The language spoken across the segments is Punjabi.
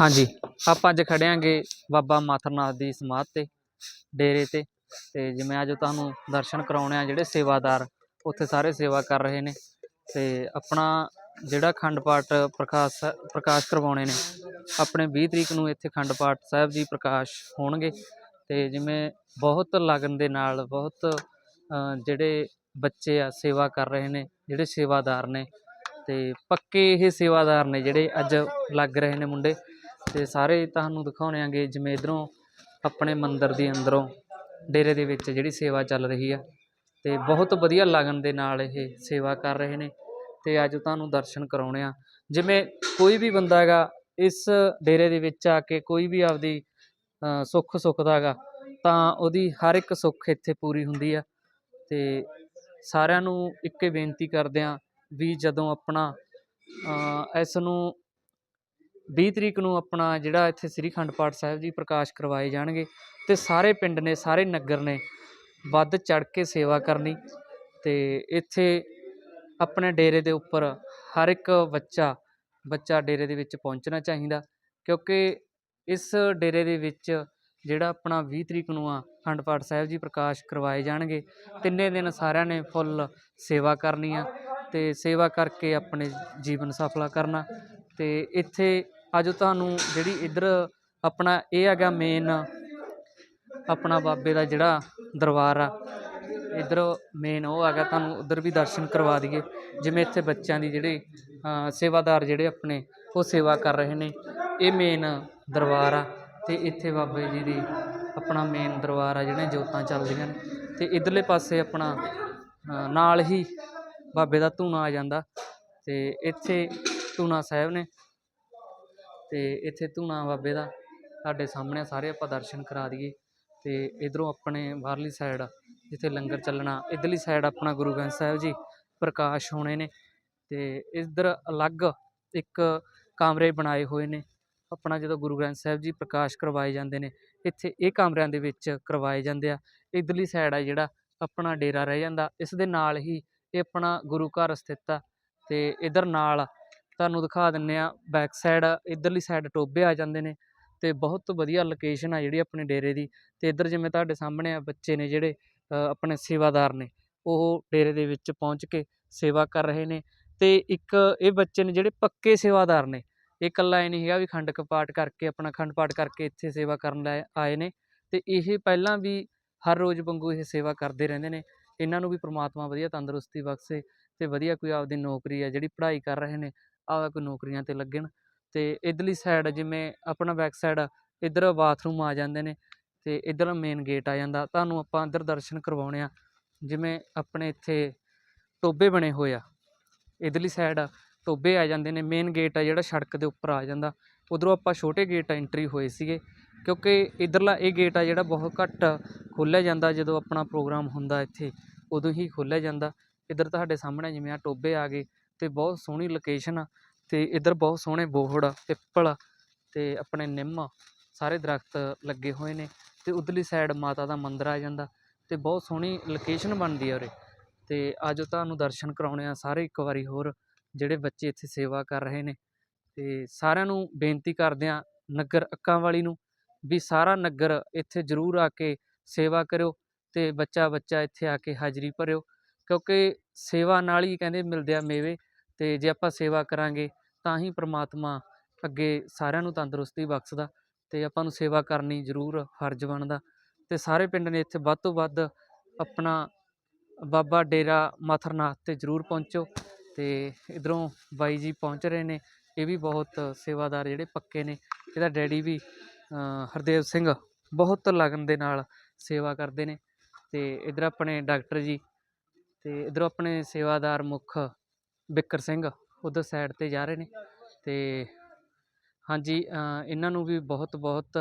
ਹਾਂਜੀ, ਆਪਾਂ ਅੱਜ ਖੜਿਆਂਗੇ ਬਾਬਾ ਮਾਥਰਨਾਥ ਦੀ ਸਮਾਧ ਤੇ, ਡੇਰੇ ਤੇ ਤੇ ਜਿਵੇਂ ਅੱਜ ਤੁਹਾਨੂੰ ਦਰਸ਼ਨ ਕਰਾਉਣੇ ਆ ਜਿਹੜੇ ਸੇਵਾਦਾਰ, ਉੱਥੇ ਸਾਰੇ ਸੇਵਾ ਕਰ ਰਹੇ ਨੇ, ਤੇ ਆਪਣਾ ਜਿਹੜਾ ਖੰਡ ਪਾਠ ਪ੍ਰਕਾਸ਼ ਪ੍ਰਕਾਸ਼ ਕਰਵਾਉਣੇ ਨੇ, ਆਪਣੇ 20 ਤਰੀਕ ਨੂੰ ਇੱਥੇ ਖੰਡ ਪਾਠ ਸਾਹਿਬ ਜੀ ਪ੍ਰਕਾਸ਼ ਹੋਣਗੇ, ਤੇ ਜਿਵੇਂ ਬਹੁਤ ਲਗਨ ਦੇ ਨਾਲ, ਬਹੁਤ ਜਿਹੜੇ ਬੱਚੇ ਆ ਸੇਵਾ ਕਰ ਰਹੇ ਨੇ, ਜਿਹੜੇ ਸੇਵਾਦਾਰ ਨੇ, ਤੇ ਪੱਕੇ ਇਹ ਸੇਵਾਦਾਰ ਨੇ ਜਿਹੜੇ ਅੱਜ ਲੱਗ ਰਹੇ ਨੇ ਮੁੰਡੇ ਅਤੇ ਸਾਰੇ ਤੁਹਾਨੂੰ ਦਿਖਾਉਣੇ ਆਂਗੇ ਜਿਵੇਂ ਇੱਧਰੋਂ ਆਪਣੇ ਮੰਦਰ ਦੇ ਅੰਦਰੋਂ ਡੇਰੇ ਦੇ ਵਿੱਚ ਜਿਹੜੀ ਸੇਵਾ ਚੱਲ ਰਹੀ ਆ ਅਤੇ ਬਹੁਤ ਵਧੀਆ ਲਗਨ ਦੇ ਨਾਲ ਇਹ ਸੇਵਾ ਕਰ ਰਹੇ ਨੇ ਅਤੇ ਅੱਜ ਤੁਹਾਨੂੰ ਦਰਸ਼ਨ ਕਰਾਉਣੇ ਆ। ਜਿਵੇਂ ਕੋਈ ਵੀ ਬੰਦਾ ਹੈਗਾ, ਇਸ ਡੇਰੇ ਦੇ ਵਿੱਚ ਆ ਕੇ ਕੋਈ ਵੀ ਆਪਦੀ ਸੁੱਖ ਸੁੱਖਦਾ ਹੈਗਾ, ਤਾਂ ਉਹਦੀ ਹਰ ਇੱਕ ਸੁੱਖ ਇੱਥੇ ਪੂਰੀ ਹੁੰਦੀ ਆ। ਤੇ ਸਾਰਿਆਂ ਨੂੰ ਇੱਕੇ ਬੇਨਤੀ ਕਰਦੇ ਆ ਵੀ ਜਦੋਂ ਆਪਣਾ ਇਸ ਨੂੰ 20 ਤਰੀਕ ਨੂੰ ਆਪਣਾ ਜਿਹੜਾ ਇੱਥੇ ਸ੍ਰੀ ਖੰਡ ਪਾਠ ਸਾਹਿਬ ਜੀ ਪ੍ਰਕਾਸ਼ ਕਰਵਾਏ ਜਾਣਗੇ ਤੇ ਸਾਰੇ ਪਿੰਡ ਨੇ, ਸਾਰੇ ਨਗਰ ਨੇ ਵੱਧ ਚੜ ਕੇ ਸੇਵਾ ਕਰਨੀ ਤੇ ਇੱਥੇ ਆਪਣੇ ਡੇਰੇ ਦੇ ਉੱਪਰ ਹਰ ਇੱਕ ਬੱਚਾ ਬੱਚਾ ਡੇਰੇ ਦੇ ਵਿੱਚ ਪਹੁੰਚਣਾ ਚਾਹੀਦਾ ਕਿਉਂਕਿ ਇਸ ਡੇਰੇ ਦੇ ਵਿੱਚ ਜਿਹੜਾ ਆਪਣਾ 20 ਤਰੀਕ ਨੂੰ ਆ ਖੰਡ ਪਾਠ ਸਾਹਿਬ ਜੀ ਪ੍ਰਕਾਸ਼ ਕਰਵਾਏ ਜਾਣਗੇ, ਤਿੰਨੇ ਦਿਨ ਸਾਰਿਆਂ ਨੇ ਫੁੱਲ ਸੇਵਾ ਕਰਨੀ ਆ ਤੇ ਸੇਵਾ ਕਰਕੇ ਆਪਣੇ ਜੀਵਨ ਸਫਲਾ ਕਰਨਾ ਤੇ ਇੱਥੇ ਅੱਜ ਤੁਹਾਨੂੰ ਜਿਹੜੀ ਇੱਧਰ ਆਪਣਾ ਇਹ ਹੈਗਾ ਮੇਨ ਆਪਣਾ ਬਾਬੇ ਦਾ ਜਿਹੜਾ ਦਰਬਾਰ ਆ, ਇੱਧਰ ਮੇਨ ਉਹ ਹੈਗਾ, ਤੁਹਾਨੂੰ ਉੱਧਰ ਵੀ ਦਰਸ਼ਨ ਕਰਵਾ ਦਈਏ। ਜਿਵੇਂ ਇੱਥੇ ਬੱਚਿਆਂ ਦੀ ਜਿਹੜੇ ਸੇਵਾਦਾਰ ਜਿਹੜੇ ਆਪਣੇ, ਉਹ ਸੇਵਾ ਕਰ ਰਹੇ ਨੇ। ਇਹ ਮੇਨ ਦਰਬਾਰ ਆ ਤੇ ਇੱਥੇ ਬਾਬੇ ਜੀ ਦੀ ਆਪਣਾ ਮੇਨ ਦਰਬਾਰ ਆ ਜਿਹੜੇ ਜੋਤਾਂ ਚੱਲਦੀਆਂ ਨੇ। ਤੇ ਇਧਰਲੇ ਪਾਸੇ ਆਪਣਾ ਨਾਲ ਹੀ ਬਾਬੇ ਦਾ ਧੂਣਾ ਆ ਜਾਂਦਾ ਤੇ ਇੱਥੇ ਧੂਣਾ ਸਾਹਿਬ ਨੇ ਅਤੇ ਇੱਥੇ ਧੂਣਾ ਬਾਬੇ ਦਾ, ਸਾਡੇ ਸਾਹਮਣੇ ਸਾਰੇ ਆਪਾਂ ਦਰਸ਼ਨ ਕਰਾ ਦਈਏ। ਅਤੇ ਇੱਧਰੋਂ ਆਪਣੇ ਬਾਹਰਲੀ ਸਾਈਡ ਜਿੱਥੇ ਲੰਗਰ ਚੱਲਣਾ, ਇੱਧਰਲੀ ਸਾਈਡ ਆਪਣਾ ਗੁਰੂ ਗ੍ਰੰਥ ਸਾਹਿਬ ਜੀ ਪ੍ਰਕਾਸ਼ ਹੋਣੇ ਨੇ। ਅਤੇ ਇੱਧਰ ਅਲੱਗ ਇੱਕ ਕਮਰੇ ਬਣਾਏ ਹੋਏ ਨੇ, ਆਪਣਾ ਜਦੋਂ ਗੁਰੂ ਗ੍ਰੰਥ ਸਾਹਿਬ ਜੀ ਪ੍ਰਕਾਸ਼ ਕਰਵਾਏ ਜਾਂਦੇ ਨੇ, ਇੱਥੇ ਇਹ ਕਮਰਿਆਂ ਦੇ ਵਿੱਚ ਕਰਵਾਏ ਜਾਂਦੇ ਆ। ਇਧਰਲੀ ਸਾਈਡ ਆ ਜਿਹੜਾ, ਆਪਣਾ ਡੇਰਾ ਰਹਿ ਜਾਂਦਾ, ਇਸ ਦੇ ਨਾਲ ਹੀ ਇਹ ਆਪਣਾ ਗੁਰੂ ਘਰ ਸਥਿਤ ਆ। ਅਤੇ ਇਧਰ ਨਾਲ ਤੁਹਾਨੂੰ ਦਿਖਾ ਦਿੰਨੇ ਆ ਬੈਕ ਸਾਈਡ ਇਧਰਲੀ ਸਾਈਡ ਟੋਬੇ ਆ ਜਾਂਦੇ ਨੇ ਤੇ ਬਹੁਤ ਵਧੀਆ ਲੋਕੇਸ਼ਨ ਆ ਜਿਹੜੀ ਆਪਣੇ ਡੇਰੇ ਦੀ ਤੇ ਇੱਧਰ ਜਿਵੇਂ ਤੁਹਾਡੇ ਸਾਹਮਣੇ ਆ ਬੱਚੇ ਨੇ ਜਿਹੜੇ ਆਪਣੇ ਸੇਵਾਦਾਰ ਨੇ, ਉਹ ਡੇਰੇ ਦੇ ਵਿੱਚ ਪਹੁੰਚ ਕੇ ਸੇਵਾ ਕਰ ਰਹੇ ਨੇ ਤੇ ਇੱਕ ਇਹ ਬੱਚੇ ਨੇ ਜਿਹੜੇ ਪੱਕੇ ਸੇਵਾਦਾਰ ਨੇ, ਇਹ ਇਕੱਲਾ ਇਹ ਨਹੀਂ ਹੈਗਾ ਵੀ ਖੰਡ ਪਾਠ ਕਰਕੇ, ਆਪਣਾ ਖੰਡ ਪਾਠ ਕਰਕੇ ਇੱਥੇ ਸੇਵਾ ਕਰਨ ਲੈ ਆਏ ਨੇ ਤੇ ਇਹ ਪਹਿਲਾਂ ਵੀ ਹਰ ਰੋਜ਼ ਵਾਂਗੂ ਇਹ ਸੇਵਾ ਕਰਦੇ ਰਹਿੰਦੇ ਨੇ, ਇਹਨਾਂ ਨੂੰ ਵੀ ਪ੍ਰਮਾਤਮਾ ਵਧੀਆ ਤੰਦਰੁਸਤੀ ਬਖਸ਼ੇ ਤੇ ਵਧੀਆ ਕੋਈ ਆਪਦੀ ਨੌਕਰੀ ਆ ਜਿਹੜੀ ਪੜ੍ਹਾਈ ਕਰ ਰਹੇ ਨੇ ਆਪਦਾ ਕੋਈ ਨੌਕਰੀਆਂ ਤੇ ਲੱਗਣ ਤੇ ਇਧਰਲੀ ਸਾਈਡ ਜਿਵੇਂ ਆਪਣਾ ਬੈਕ ਸਾਈਡ ਇੱਧਰ ਬਾਥਰੂਮ ਆ ਜਾਂਦੇ ਨੇ ਤੇ ਇੱਧਰ ਮੇਨ ਗੇਟ ਆ ਜਾਂਦਾ, ਤੁਹਾਨੂੰ ਆਪਾਂ ਅੰਦਰ ਦਰਸ਼ਨ ਕਰਵਾਉਣੇ ਆ, ਜਿਵੇਂ ਆਪਣੇ ਇੱਥੇ ਟੋਬੇ ਬਣੇ ਹੋਏ ਆ, ਇਧਰਲੀ ਸਾਈਡ ਟੋਬੇ ਆ ਜਾਂਦੇ ਨੇ ਮੇਨ ਗੇਟ ਆ ਜਿਹੜਾ ਸੜਕ ਦੇ ਉੱਪਰ ਆ ਜਾਂਦਾ, ਉਧਰੋਂ ਆਪਾਂ ਛੋਟੇ ਗੇਟ ਐਂਟਰੀ ਹੋਏ ਸੀਗੇ, ਕਿਉਂਕਿ ਇਧਰਲਾ ਇਹ ਗੇਟ ਆ ਜਿਹੜਾ ਬਹੁਤ ਘੱਟ ਖੋਲ੍ਹਿਆ ਜਾਂਦਾ ਜਦੋਂ ਆਪਣਾ ਪ੍ਰੋਗਰਾਮ ਹੁੰਦਾ ਇੱਥੇ, ਉਦੋਂ ਹੀ ਖੋਲ੍ਹਿਆ ਜਾਂਦਾ, ਇੱਧਰ ਤੁਹਾਡੇ ਸਾਹਮਣੇ ਜਿਵੇਂ ਆ ਟੋਬੇ ਆ ਗਏ ਤੇ ਬਹੁਤ ਸੋਹਣੀ ਲੋਕੇਸ਼ਨ ਆ ਤੇ ਇੱਧਰ ਬਹੁਤ ਸੋਹਣੇ ਬੋਹੜ ਪਿੱਪਲ ਤੇ ਆਪਣੇ ਨਿੰਮ ਸਾਰੇ ਦਰਖਤ ਲੱਗੇ ਹੋਏ ਨੇ ਤੇ ਉਧਰਲੀ ਸਾਈਡ ਮਾਤਾ ਦਾ ਮੰਦਿਰ ਆ ਜਾਂਦਾ ਤੇ ਬਹੁਤ ਸੋਹਣੀ ਲੋਕੇਸ਼ਨ ਬਣਦੀ ਆ ਉਰੇ ਤੇ ਅੱਜ ਤੁਹਾਨੂੰ ਦਰਸ਼ਨ ਕਰਾਉਣੇ ਆ ਸਾਰੇ ਇੱਕ ਵਾਰੀ ਹੋਰ ਜਿਹੜੇ ਬੱਚੇ ਇੱਥੇ ਸੇਵਾ ਕਰ ਰਹੇ ਨੇ ਤੇ ਸਾਰਿਆਂ ਨੂੰ ਬੇਨਤੀ ਕਰਦੇ ਆ ਨਗਰ ਅੱਕਾਂ ਵਾਲੀ ਨੂੰ ਵੀ ਸਾਰਾ ਨਗਰ ਇੱਥੇ ਜ਼ਰੂਰ ਆ ਕੇ ਸੇਵਾ ਕਰਿਓ ਤੇ ਬੱਚਾ ਬੱਚਾ ਇੱਥੇ ਆ ਕੇ ਹਾਜ਼ਰੀ ਭਰਿਓ ਕਿਉਂਕਿ ਸੇਵਾ ਨਾਲ ਹੀ ਕਹਿੰਦੇ ਮਿਲਦੇ ਆ ਮੇਵੇ ਅਤੇ ਜੇ ਆਪਾਂ ਸੇਵਾ ਕਰਾਂਗੇ ਤਾਂ ਹੀ ਪਰਮਾਤਮਾ ਅੱਗੇ ਸਾਰਿਆਂ ਨੂੰ ਤੰਦਰੁਸਤੀ ਬਖਸ਼ਦਾ ਅਤੇ ਆਪਾਂ ਨੂੰ ਸੇਵਾ ਕਰਨੀ ਜ਼ਰੂਰ ਫਰਜ਼ ਬਣਦਾ। ਅਤੇ ਸਾਰੇ ਪਿੰਡ ਨੇ ਇੱਥੇ ਵੱਧ ਤੋਂ ਵੱਧ ਆਪਣਾ ਬਾਬਾ ਡੇਰਾ ਮਥਰਨਾਥ ਤੇ ਜ਼ਰੂਰ ਪਹੁੰਚੋ ਅਤੇ ਇੱਧਰੋਂ ਬਾਈ ਜੀ ਪਹੁੰਚ ਰਹੇ ਨੇ। ਇਹ ਵੀ ਬਹੁਤ ਸੇਵਾਦਾਰ ਜਿਹੜੇ ਪੱਕੇ ਨੇ। ਇਹਦਾ ਡੈਡੀ ਵੀ ਹਰਦੇਵ ਸਿੰਘ ਬਹੁਤ ਲਗਨ ਦੇ ਨਾਲ ਸੇਵਾ ਕਰਦੇ ਨੇ। ਅਤੇ ਇੱਧਰ ਆਪਣੇ ਡਾਕਟਰ ਜੀ ਅਤੇ ਇੱਧਰੋਂ ਆਪਣੇ ਸੇਵਾਦਾਰ ਮੁੱਖ ਬਿੱਕਰ ਸਿੰਘ ਉਧਰ ਸਾਈਡ ਤੇ ਜਾ ਰਹੇ ਨੇ ਤੇ ਹਾਂਜੀ ਇਹਨਾਂ ਨੂੰ ਵੀ ਬਹੁਤ ਬਹੁਤ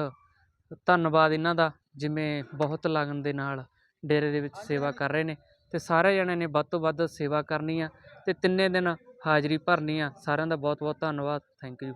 ਧੰਨਵਾਦ ਇਹਨਾਂ ਦਾ, ਜਿਵੇਂ ਬਹੁਤ ਲਗਨ ਦੇ ਨਾਲ ਡੇਰੇ ਦੇ ਵਿੱਚ ਸੇਵਾ ਕਰ ਰਹੇ ਨੇ ਤੇ ਸਾਰੇ ਜਣਿਆਂ ਨੇ ਵੱਧ ਤੋਂ ਵੱਧ ਸੇਵਾ ਕਰਨੀ ਆ ਤੇ ਤਿੰਨੇ ਦਿਨ ਹਾਜ਼ਰੀ ਭਰਨੀ ਆ, ਸਾਰਿਆਂ ਦਾ ਬਹੁਤ ਬਹੁਤ ਧੰਨਵਾਦ ਥੈਂਕ ਯੂ